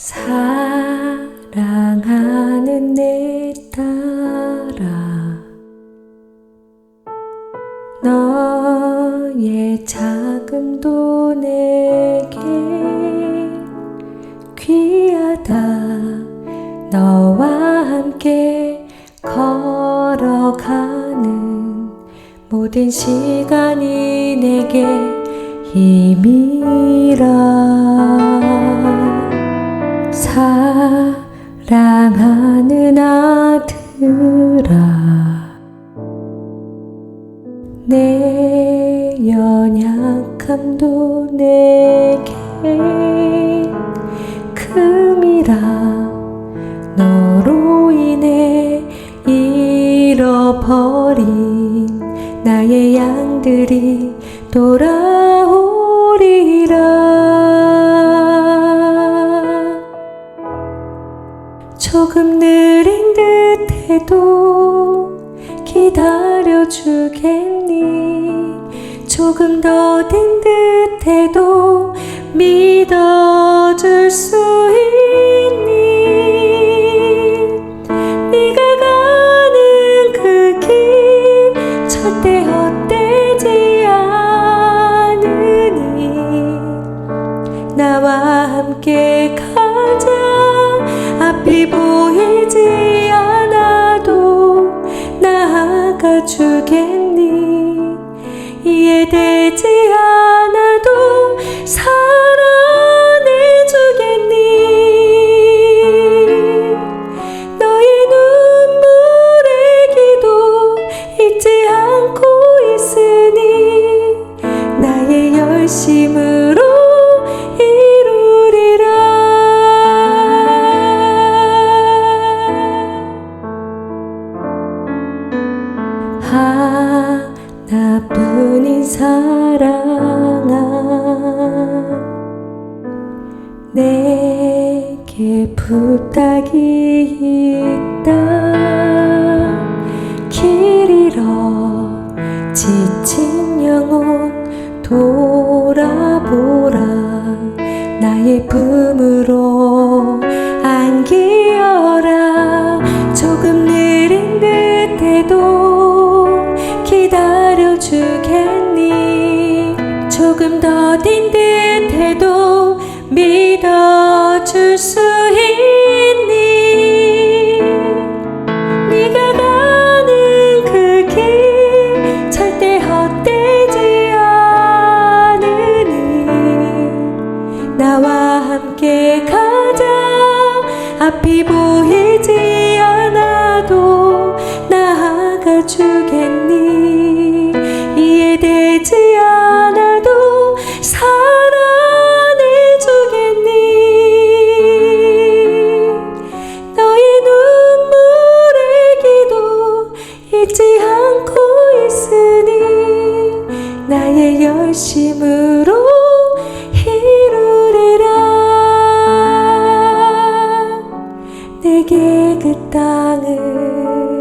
사랑하는 내 딸아 너의 자금도 내게 귀하다. 너와 함께 걸어가는 모든 시간이 내게 힘이라 사랑하는 아들아 내 연약함도 내게 금이라. 너로 인해 잃어버린 나의 양들이 돌아오리라 기다려주겠니? 조금 더딘 듯해도 믿어줄 수 있니? 네가 가는 그 길 절대 헛되지 않으니. 나와 함께 가 주겠니? 이해되지 않아도 사랑해 주겠니? 너의 눈물의 기도 잊지 않고 있으니 나의 열심으 부탁이 있다. 길 잃어 지친 영혼 돌아보라. 나의 품으로 안기어라. 조금 느린 듯해도 기다려주겠니? 조금 더딘 듯해도 믿어줄 수 나의 열심으로 이루리라. 내게 그 땅을